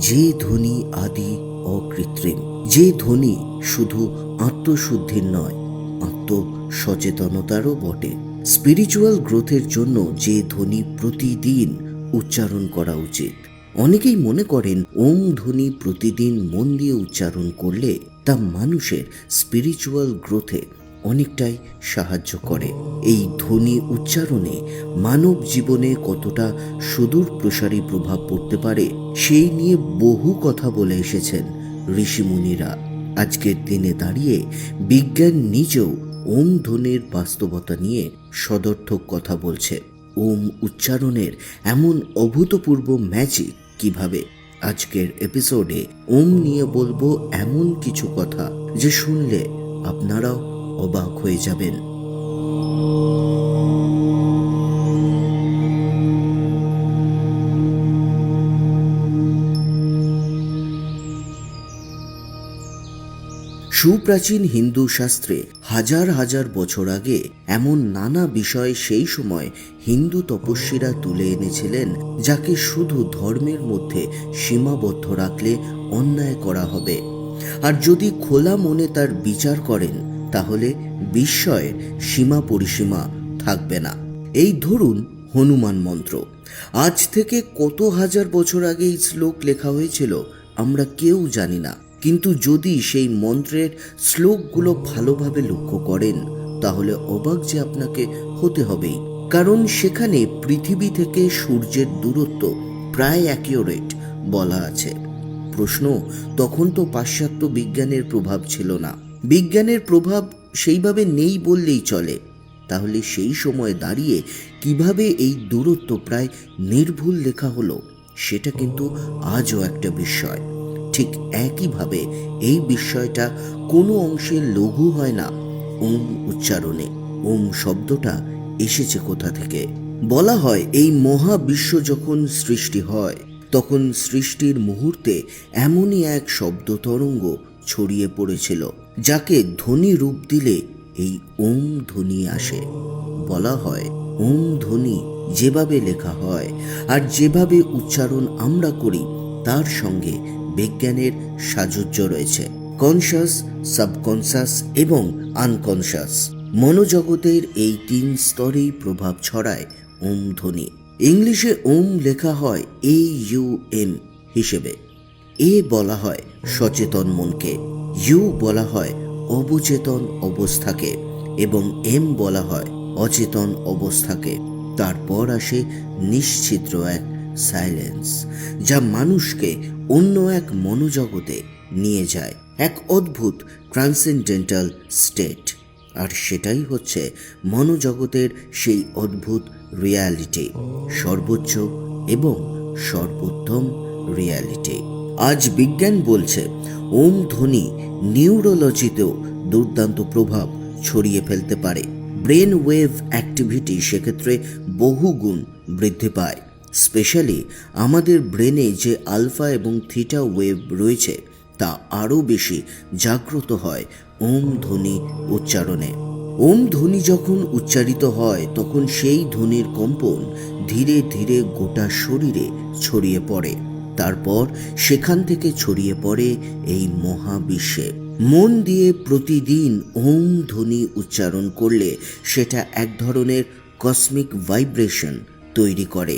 যে ধ্বনি আদি অকৃত্রিম, যে ধ্বনি শুধু আত্মশুদ্ধির নয়, আত্মসচেতনতারও বটে। স্পিরিচুয়াল গ্রোথের জন্য যে ধ্বনি প্রতিদিন উচ্চারণ করা উচিত। অনেকেই মনে করেন, ওম ধ্বনি প্রতিদিন মন দিয়ে উচ্চারণ করলে তা মানুষের স্পিরিচুয়াল গ্রোথে অনেকটাই সাহায্য করে। এই ধ্বনি উচ্চারণে মানব জীবনে কতটা সুদূর প্রসারী প্রভাব পড়তে পারে, সেই নিয়ে বহু কথা বলে এসেছেন ঋষিমুনিরা আজকের দিনে দাঁড়িয়ে বিজ্ঞান নিজেও ওম ধ্বনির বাস্তবতা নিয়ে সদর্থক কথা বলছে। ওম উচ্চারণের এমন অভূতপূর্ব ম্যাজিক কীভাবে? আজকের এপিসোডে ওম নিয়ে বলব এমন কিছু কথা, যে শুনলে আপনারাও অবাক হয়ে যাবেন। সুপ্রাচীন হিন্দু শাস্ত্রে হাজার হাজার বছর আগে এমন নানা বিষয় সেই সময় হিন্দু তপস্বীরা তুলে এনেছিলেন, যাকে শুধু ধর্মের মধ্যে সীমাবদ্ধ রাখলে অন্যায় করা হবে। আর যদি খোলা মনে তার বিচার করেন তাহলে বিস্ময়ের সীমা পরিসীমা থাকবে না। এই ধরুন হনুমান মন্ত্র। আজ থেকে কত হাজার বছর আগে এই শ্লোক লেখা হয়েছিল, আমরা কেউ জানি না। কিন্তু যদি সেই মন্ত্রের শ্লোকগুলো ভালোভাবে লক্ষ্য করেন, তাহলে অবাক যে আপনাকে হতে হবেই। কারণ সেখানে পৃথিবী থেকে সূর্যের দূরত্ব প্রায় অ্যাকিউরেট বলা আছে। প্রশ্ন, তখন তো পাশ্চাত্য বিজ্ঞানের প্রভাব ছিল না। বিজ্ঞানের প্রভাব সেইভাবে নেই বললেই চলে। তাহলে সেই সময় দাঁড়িয়ে কীভাবে এই দূরত্ব প্রায় নির্ভুল লেখা হলো, সেটা কিন্তু আজও একটা বিস্ময় ঠিক একইভাবে এই বিস্ময়টা কোনো অংশে লঘু হয় না। ওম উচ্চারণে, ওম শব্দটা এসেছে কোথা থেকে? বলা হয় এই মহাবিশ্ব যখন সৃষ্টি হয়, তখন সৃষ্টির মুহূর্তে এমনই এক শব্দ তরঙ্গ ছড়িয়ে পড়েছিল, যাকে ধ্বনি রূপ দিলে এই ওম ধ্বনি আসে। বলা হয়, ওম ধ্বনি যেভাবে লেখা হয় আর যেভাবে উচ্চারণ আমরা করি, তার সঙ্গে বিজ্ঞানের সাযুজ্য রয়েছে। কনসাস সাবকনসাস এবং আনকনসাস মনোজগতের এই তিন স্তরেই প্রভাব ছড়ায় ওম ধ্বনি। ইংলিশে ওম লেখা হয় এ ইউ এম হিসেবে। এ বলা হয় সচেতন মনকে, ইউ বলা হয় অবচেতন অবস্থাকে, এবং এম বলা হয় অচেতন অবস্থাকে। তারপর আসে নিশ্চিদ্র এক সাইলেন্স, যা মানুষকে অন্য এক মনোজগতে নিয়ে যায়, এক অদ্ভুত ট্রান্সেন্ডেন্টাল স্টেট। আর সেটাই হচ্ছে মনোজগতের সেই অদ্ভুত রিয়ালিটি, সর্বোচ্চ এবং সর্বোত্তম রিয়ালিটি। আজ বিজ্ঞান বলছে, ওম ধ্বনি নিউরোলজিতেও দুর্দান্ত প্রভাব ছড়িয়ে ফেলতে পারে। ব্রেন ওয়েভ অ্যাক্টিভিটি সেক্ষেত্রে বহুগুণ বৃদ্ধি পায়। স্পেশালি আমাদের ব্রেনে যে আলফা এবং থিটা ওয়েভ রয়েছে, তা আরও বেশি জাগ্রত হয় ওম ধ্বনি উচ্চারণে। ওম ধ্বনি যখন উচ্চারিত হয়, তখন সেই ধ্বনির কম্পন ধীরে ধীরে গোটা শরীরে ছড়িয়ে পড়ে। তারপর সেখান থেকে ছড়িয়ে পড়ে এই মহাবিশ্বে। মন দিয়ে প্রতিদিন ওম ধ্বনি উচ্চারণ করলে সেটা এক ধরনের কসমিক ভাইব্রেশন তৈরি করে।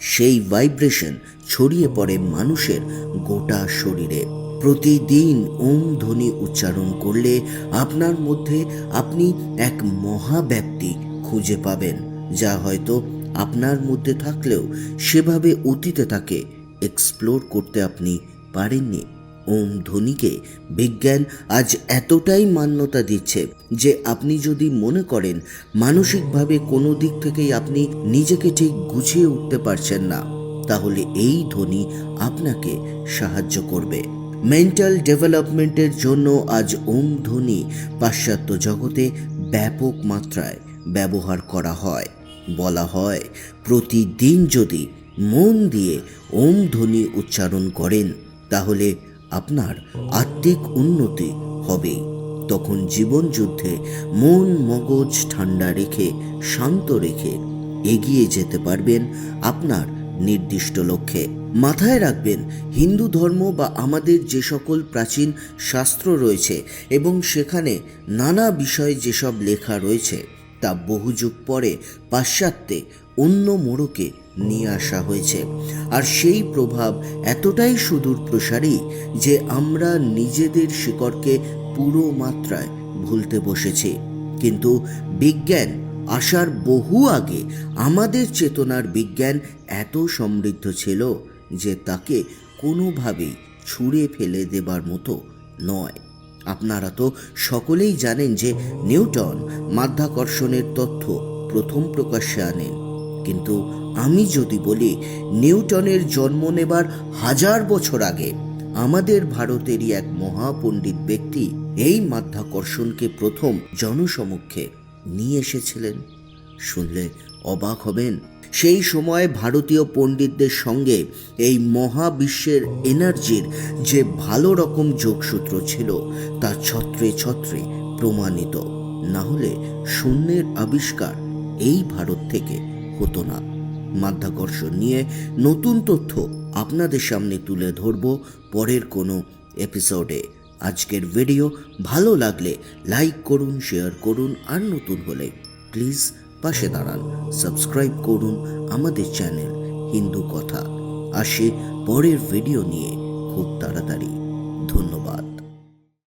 সেই ভাইব্রেশন ছড়িয়ে পড়ে মানুষের গোটা শরীরে। প্রতিদিন ওম ধ্বনি উচ্চারণ করলে আপনার মধ্যে আপনি এক মহাব্যক্তি খুঁজে পাবেন, যা হয়তো আপনার মধ্যে থাকলেও সেভাবে অতীতে তাকে এক্সপ্লোর করতে আপনি পারেননি। ওম ধ্বনিকে বিজ্ঞান আজ এতটাই মান্যতা দিচ্ছে যে আপনি যদি মনে করেন, মানসিকভাবে কোনো দিক থেকেই আপনি নিজেকে ঠিক গুছিয়ে উঠতে পারছেন না, তাহলে এই ধ্বনি আপনাকে সাহায্য করবে। মেন্টাল ডেভেলপমেন্টের জন্য আজ ওম ধ্বনি পাশ্চাত্য জগতে ব্যাপক মাত্রায় ব্যবহার করা হয়। বলা হয়, প্রতিদিন যদি মন দিয়ে ওম ধ্বনি উচ্চারণ করেন, তাহলে আপনার আত্মিক উন্নতি হবে। তখন জীবন যুদ্ধে মন মগজ ঠান্ডা রেখে, শান্ত রেখে এগিয়ে যেতে পারবেন আপনার নির্দিষ্ট লক্ষ্যে। মাথায় রাখবেন, হিন্দু ধর্ম বা আমাদের যে সকল প্রাচীন শাস্ত্র রয়েছে এবং সেখানে নানা বিষয়ে যেসব লেখা রয়েছে, তা বহু যুগ পরে পাশ্চাত্যে অন্য মোড়কে নিয়ে আসা হয়েছে। আর সেই প্রভাব এতটাই সুদূর প্রসারী যে আমরা নিজেদের শিকড়কে পুরো মাত্রায় ভুলতে বসেছি। কিন্তু বিজ্ঞান আসার বহু আগে আমাদের চেতনার বিজ্ঞান এত সমৃদ্ধ ছিল যে তাকে কোনোভাবেই ছুঁড়ে ফেলে দেবার মতো নয়। আপনারা তো সকলেই জানেন যে নিউটন মাধ্যাকর্ষণের তথ্য প্রথম প্রকাশ্যে আনেন কিন্তু আমি যদি বলি, নিউটনের জন্ম নেবার হাজার বছর আগে আমাদের ভারতেরই এক মহাপণ্ডিত ব্যক্তি এই মাধ্যাকর্ষণকে প্রথম জনসমক্ষে নিয়ে এসেছিলেন। শুনলে অবাক হবেন, সেই সময় ভারতীয় পণ্ডিতদের সঙ্গে এই মহাবিশ্বের এনার্জির যে ভালো রকম যোগসূত্র ছিল, তা ছত্রে ছত্রে প্রমাণিত। না হলে শূন্যের আবিষ্কার এই ভারত থেকে হতো না। মাধ্যাকর্ষণ নিয়ে নতুন তথ্য আপনাদের সামনে তুলে ধরব পরের কোনো এপিসোডে আজকের ভিডিও ভালো লাগলে লাইক করুন শেয়ার করুন, আর নতুন হলে প্লিজ পাশে দাঁড়ান। সাবস্ক্রাইব করুন আমাদের চ্যানেল হিন্দু কথা। আসে পরের ভিডিও নিয়ে খুব তাড়াতাড়ি।